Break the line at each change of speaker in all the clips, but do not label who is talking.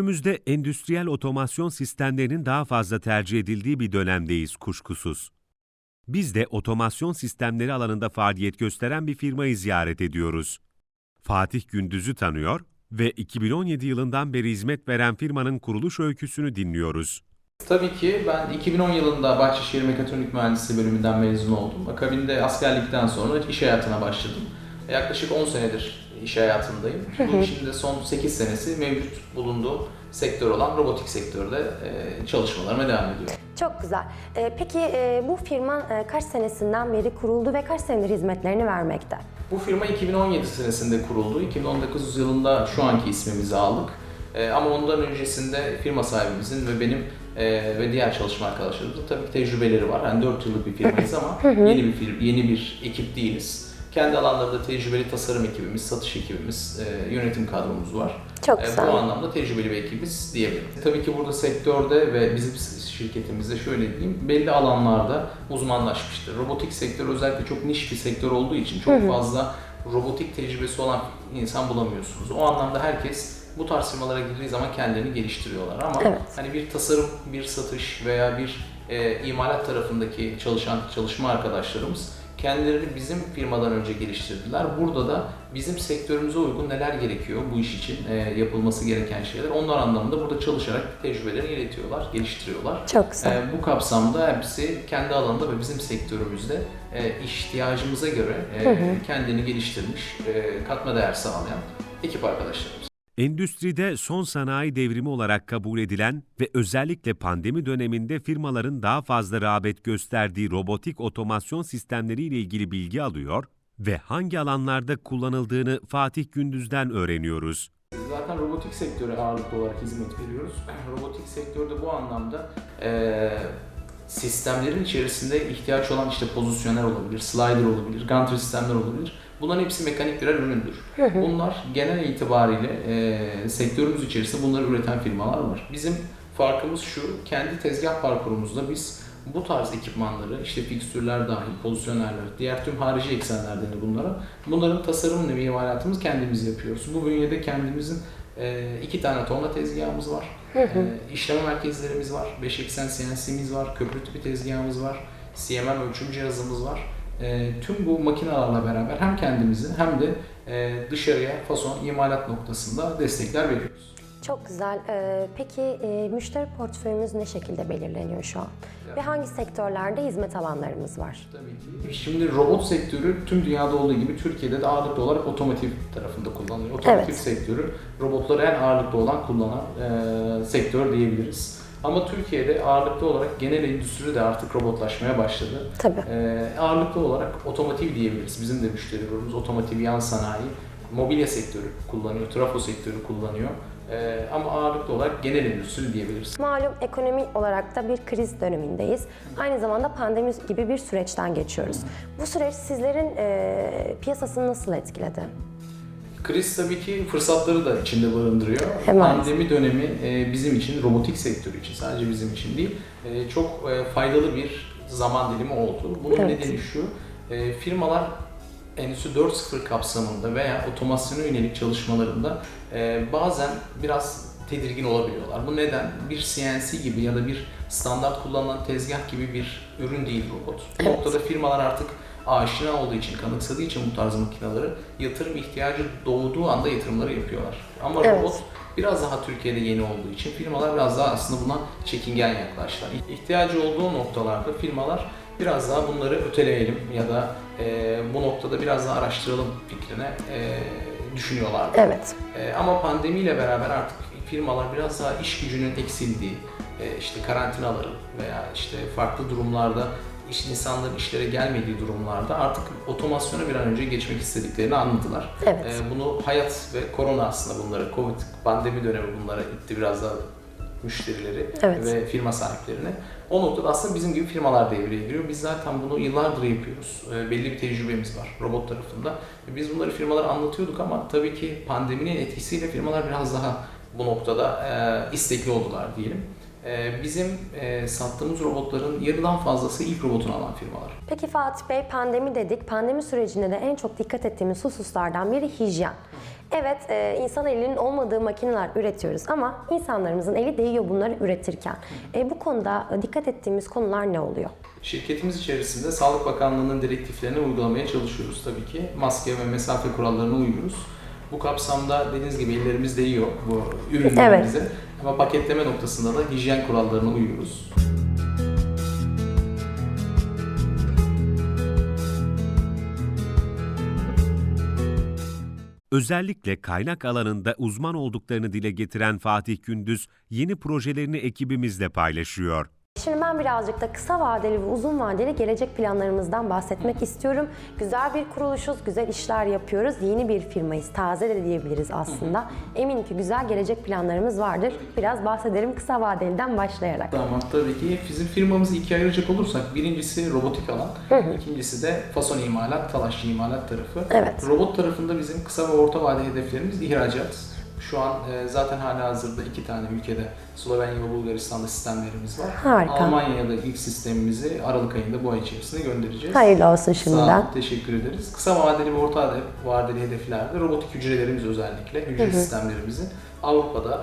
Günümüzde endüstriyel otomasyon sistemlerinin daha fazla tercih edildiği bir dönemdeyiz kuşkusuz. Biz de otomasyon sistemleri alanında faaliyet gösteren bir firmayı ziyaret ediyoruz. Fatih Gündüz'ü tanıyor ve 2017 yılından beri hizmet veren firmanın kuruluş öyküsünü dinliyoruz.
Tabii ki ben 2010 yılında Bahçeşehir Mekatronik Mühendisliği bölümünden mezun oldum. Akabinde askerlikten sonra iş hayatına başladım. Yaklaşık 10 senedir iş hayatındayım. Bu işin de son 8 senesi mevcut bulunduğum sektör olan robotik sektörde e, çalışmalarıma devam ediyorum.
Çok güzel. Ee, peki e, bu firma e, kaç senesinden beri kuruldu ve kaç senedir hizmetlerini vermekte?
Bu firma 2017 senesinde kuruldu. 2019 yılında şu anki ismimizi aldık. E, ama ondan öncesinde firma sahibimizin ve benim e, ve diğer çalışma arkadaşlarımızın tabii ki tecrübeleri var. Yani 4 yıllık bir firmayız ama yeni bir fir- yeni bir ekip değiliz. Kendi alanlarında tecrübeli tasarım ekibimiz, satış ekibimiz, e, yönetim kadromuz var.
Çok
E,
güzel.
Bu anlamda tecrübeli bir ekibiz diyebilirim. Tabii ki burada sektörde ve bizim şirketimizde şöyle diyeyim, belli alanlarda uzmanlaşmıştır. Robotik sektör özellikle çok niş bir sektör olduğu için çok fazla robotik tecrübesi olan insan bulamıyorsunuz. O anlamda herkes bu tarz firmalara girdiği zaman kendilerini geliştiriyorlar ama
Evet.
hani bir tasarım, bir satış veya bir e, imalat tarafındaki çalışan çalışma arkadaşlarımız kendilerini bizim firmadan önce geliştirdiler. Burada da bizim sektörümüze uygun neler gerekiyor bu iş için e, yapılması gereken şeyler. Onlar anlamında burada çalışarak tecrübelerini iletiyorlar, geliştiriyorlar.
Çok güzel.
E, bu kapsamda hepsi kendi alanında ve bizim sektörümüzde e, ihtiyacımıza göre e, kendini geliştirmiş, e, katma değer sağlayan ekip arkadaşlarımız.
Endüstride son sanayi devrimi olarak kabul edilen ve özellikle pandemi döneminde firmaların daha fazla rağbet gösterdiği robotik otomasyon sistemleriyle ilgili bilgi alıyor ve hangi alanlarda kullanıldığını Fatih Gündüz'den öğreniyoruz.
Zaten robotik sektöre ağırlıklı olarak hizmet veriyoruz. Robotik sektörde bu anlamda eee, sistemlerin içerisinde ihtiyaç olan işte pozisyoner olabilir, slider olabilir, gantry sistemler olabilir. Bunların hepsi mekanik birer üründür. Bunlar genel itibariyle eee, sektörümüz içerisinde bunları üreten firmalar var. Bizim farkımız şu, kendi tezgah parkurumuzda biz bu tarz ekipmanları, işte fikstürler dahil, pozisyonerler, diğer tüm harici eksenler denir bunlara. Bunların tasarımını ve imalatımız kendimiz yapıyoruz. Bu bünyede kendimizin e, iki tane torna tezgahımız var. E, işleme merkezlerimiz var. 5 eksen CNC'miz var. Köprü tipi tezgahımız var. CMM ölçüm cihazımız var. E, tüm bu makinelerle beraber hem kendimizi hem de e, dışarıya fason imalat noktasında destekler veriyoruz.
Çok güzel. Ee, peki e, müşteri portföyümüz ne şekilde belirleniyor şu an? Ve hangi sektörlerde hizmet alanlarımız var?
Tabii ki. Şimdi robot sektörü tüm dünyada olduğu gibi Türkiye'de de ağırlıklı olarak otomotiv tarafında kullanılıyor. Otomotiv
Evet.
sektörü robotları en ağırlıklı olan kullanan e, sektör diyebiliriz. Ama Türkiye'de ağırlıklı olarak genel endüstri de artık robotlaşmaya başladı.
Tabii.
E, ağırlıklı olarak otomotiv diyebiliriz. Bizim de müşteri grubumuz otomotiv, yan sanayi, mobilya sektörü kullanıyor, trafo sektörü kullanıyor. E, ama ağırlıklı olarak genel endüstri diyebiliriz.
Malum ekonomi olarak da bir kriz dönemindeyiz. Aynı zamanda pandemi gibi bir süreçten geçiyoruz. Bu süreç sizlerin e, piyasasını nasıl etkiledi?
Kriz tabii ki fırsatları da içinde barındırıyor.
Hemen.
Pandemi dönemi e, bizim için, robotik sektörü için sadece bizim için değil, e, çok e, faydalı bir zaman dilimi oldu. Bunun
Evet.
nedeni şu, firmalar Endüstri 4.0 kapsamında veya otomasyona yönelik çalışmalarında bazen biraz tedirgin olabiliyorlar. Bu neden? Bir CNC gibi ya da bir standart kullanılan tezgah gibi bir ürün değil robot. Bu
Evet.
noktada firmalar artık aşina olduğu için, kanıksadığı için bu tarz makineleri yatırım ihtiyacı doğduğu anda yatırımları yapıyorlar. Ama
Evet.
robot biraz daha Türkiye'de yeni olduğu için firmalar biraz daha aslında buna çekingen yaklaştılar. İhtiyacı olduğu noktalarda firmalar biraz daha bunları öteleyelim ya da e, bu noktada biraz daha araştıralım fikrine e, düşünüyorlardı.
Evet.
E, ama pandemiyle beraber artık firmalar biraz daha iş gücünün eksildiği, e, işte karantinaların veya işte farklı durumlarda iş insanların işlere gelmediği durumlarda artık otomasyona bir an önce geçmek istediklerini anladılar.
Evet.
E, bunu hayat ve korona aslında bunları, Covid pandemi dönemi bunlara itti biraz daha müşterileri
Evet.
ve firma sahiplerini. O noktada aslında bizim gibi firmalar devreye giriyor. Biz zaten bunu yıllardır yapıyoruz. E, belli bir tecrübemiz var robot tarafında. E, Biz bunları firmalara anlatıyorduk ama tabii ki pandeminin etkisiyle firmalar biraz daha bu noktada e, istekli oldular diyelim. E, bizim e, sattığımız robotların yarıdan fazlası ilk robotunu alan firmalar.
Peki Fatih Bey pandemi dedik. Pandemi sürecinde de en çok dikkat ettiğimiz hususlardan biri hijyen. Evet, e, insan elinin olmadığı makineler üretiyoruz ama insanlarımızın eli değiyor bunları üretirken. E, bu konuda dikkat ettiğimiz konular ne oluyor?
Şirketimiz içerisinde Sağlık Bakanlığı'nın direktiflerini uygulamaya çalışıyoruz tabii ki. Maske ve mesafe kurallarına uyuyoruz. Bu kapsamda dediğiniz gibi ellerimiz değiyor bu ürünlerimize. Ama paketleme noktasında da hijyen kurallarına uyuyoruz.
Özellikle kaynak alanında uzman olduklarını dile getiren Fatih Gündüz yeni projelerini ekibimizle paylaşıyor.
Şimdi ben birazcık da kısa vadeli ve uzun vadeli gelecek planlarımızdan bahsetmek istiyorum. Güzel bir kuruluşuz, güzel işler yapıyoruz. Yeni bir firmayız, taze de diyebiliriz aslında. Eminim ki güzel gelecek planlarımız vardır. Biraz bahsedelim kısa vadeliden başlayarak.
Tamam tabii ki bizim firmamızı ikiye ayıracak olursak birincisi robotik alan, ikincisi de fason imalat, talaşçı imalat tarafı.
Evet.
Robot tarafında bizim kısa ve orta vadeli hedeflerimiz ihracat. Şu an e, zaten hala hazırda iki tane ülkede Slovenya ve Bulgaristan'da sistemlerimiz var.
Harika.
Almanya'da ilk sistemimizi Aralık ayında bu ay içerisinde göndereceğiz.
Hayırlı olsun
Sağ
şimdiden.
olun, teşekkür ederiz. Kısa vadeli ve orta vadeli hedeflerde robotik hücrelerimiz özellikle, hücre sistemlerimizi Avrupa'da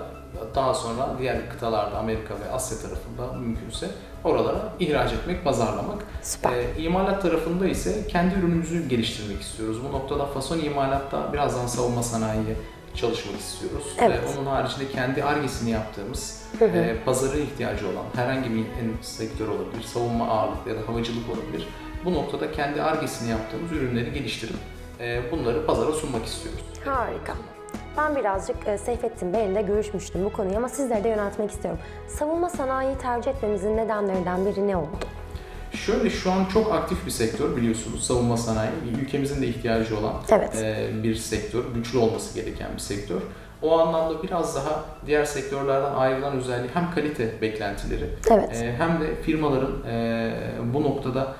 daha sonra diğer kıtalarda Amerika ve Asya tarafında mümkünse oralara ihraç etmek, pazarlamak.
Süper.
Ee, imalat tarafında ise kendi ürünümüzü geliştirmek istiyoruz. Bu noktada fason imalatta biraz daha savunma sanayiye çalışmak istiyoruz.
Evet.
Ee, onun haricinde kendi argesini yaptığımız, e, pazarı ihtiyacı olan herhangi bir sektör olabilir, savunma ağırlıklı ya da havacılık olabilir. Bu noktada kendi argesini yaptığımız ürünleri geliştirip e, bunları pazara sunmak istiyoruz.
Harika. Ben birazcık e, Seyfettin Bey'le görüşmüştüm bu konuyu ama sizlere de yöneltmek istiyorum. Savunma sanayiyi tercih etmemizin nedenlerinden biri ne oldu?
Şöyle şu an çok aktif bir sektör biliyorsunuz savunma sanayi. Ülkemizin de ihtiyacı olan
Evet.
e, bir sektör, güçlü olması gereken bir sektör. O anlamda biraz daha diğer sektörlerden ayrılan özelliği hem kalite beklentileri
Evet.
e, hem de firmaların e, bu noktada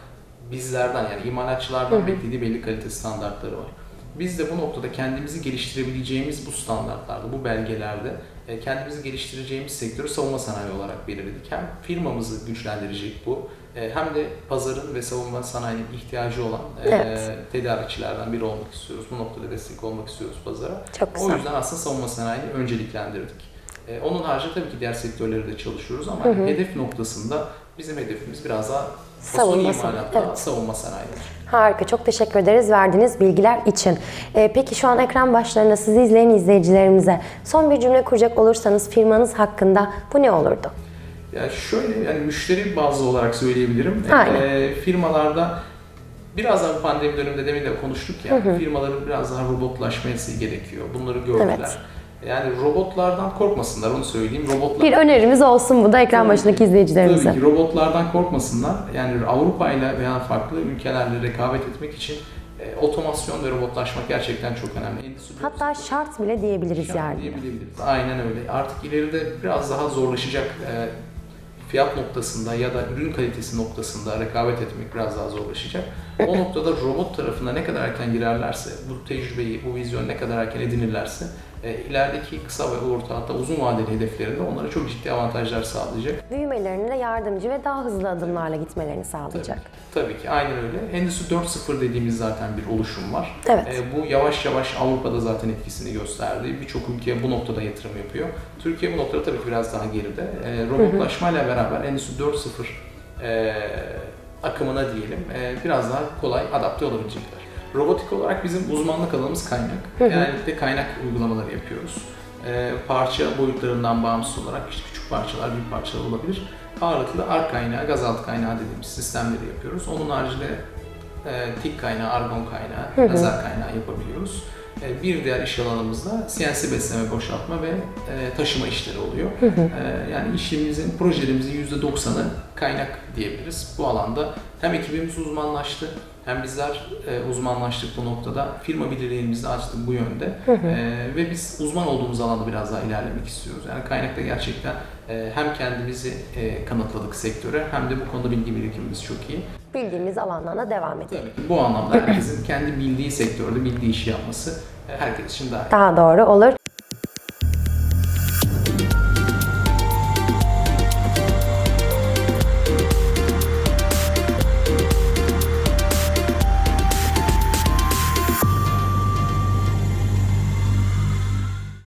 bizlerden yani imalatçılardan beklediği belli kalite standartları var. Biz de bu noktada kendimizi geliştirebileceğimiz bu standartlarda, bu belgelerde kendimizi geliştireceğimiz sektörü savunma sanayi olarak belirledik. Hem firmamızı güçlendirecek bu, hem de pazarın ve savunma sanayinin ihtiyacı olan e,
Evet.
tedarikçilerden biri olmak istiyoruz. Bu noktada destek olmak istiyoruz pazara.
Çok
O
güzel.
yüzden aslında savunma sanayini önceliklendirdik. E, onun haricinde tabii ki diğer sektörlerde de çalışıyoruz ama hedef noktasında bizim hedefimiz biraz daha
Savunma
imalatta
evet.
savunma sanayidir.
Harika, çok teşekkür ederiz verdiğiniz bilgiler için. Ee, peki şu an ekran başlarında sizi izleyen izleyicilerimize son bir cümle kuracak olursanız firmanız hakkında bu ne olurdu?
Ya şöyle yani müşteri bazlı olarak söyleyebilirim.
Aynen.
E, firmalarda biraz daha bu pandemi döneminde demin de konuştuk ya firmaların biraz daha robotlaşması gerekiyor. Bunları gördüler.
Evet.
Yani robotlardan korkmasınlar onu söyleyeyim. Robotlar
Bir önerimiz olsun bu da ekran
Tabii
başındaki
ki.
izleyicilerimize.
Tabii ki robotlardan korkmasınlar. Yani Avrupa ile veya farklı ülkelerle rekabet etmek için e, otomasyon ve robotlaşmak gerçekten çok önemli. Endüstri
Hatta şart bile diyebiliriz
Şart
yani.
diyebiliriz. Aynen öyle. Artık ileride biraz daha zorlaşacak e, fiyat noktasında ya da ürün kalitesi noktasında rekabet etmek biraz daha zorlaşacak. O noktada robot tarafına ne kadar erken girerlerse, bu tecrübeyi, bu vizyonu ne kadar erken edinirlerse e, ilerideki kısa ve orta hatta uzun vadeli hedeflerinde onlara çok ciddi avantajlar sağlayacak.
Büyümelerine yardımcı ve daha hızlı adımlarla gitmelerini sağlayacak.
Tabii ki aynen öyle. Endüstri 4.0 dediğimiz zaten bir oluşum var.
Evet.
Ee, bu yavaş yavaş Avrupa'da zaten etkisini gösterdi. Birçok ülke bu noktada yatırım yapıyor. Türkiye bu noktada tabii ki biraz daha geride. Ee, robotlaşmayla beraber Endüstri 4.0 e, akımına diyelim e, biraz daha kolay adapte olabilecekler. Robotik olarak bizim uzmanlık alanımız kaynak. Genellikle kaynak uygulamaları yapıyoruz. E, parça boyutlarından bağımsız olarak işte küçük parçalar, büyük parçalar olabilir. Ağırlıklı ark kaynağı, gazaltı kaynağı dediğimiz sistemleri yapıyoruz. Onun haricinde e, tik kaynağı, argon kaynağı, lazer kaynağı yapabiliyoruz. E, bir diğer iş alanımızda CNC besleme, boşaltma ve e, taşıma işleri oluyor. E, yani işimizin, projelerimizin %90'ı kaynak diyebiliriz. Bu alanda hem ekibimiz uzmanlaştı, hem bizler uzmanlaştık bu noktada. Firma bilirliğimizi açtık bu yönde. E, ve biz uzman olduğumuz alanda biraz daha ilerlemek istiyoruz. Yani kaynakta gerçekten hem kendimizi kanıtladık sektöre hem de bu konuda bilgi birikimimiz çok iyi.
Bildiğimiz alandan da devam edelim.
Tabii ki bu anlamda herkesin kendi bildiği sektörde bildiği işi yapması e, herkes için daha iyi.
Daha doğru olur.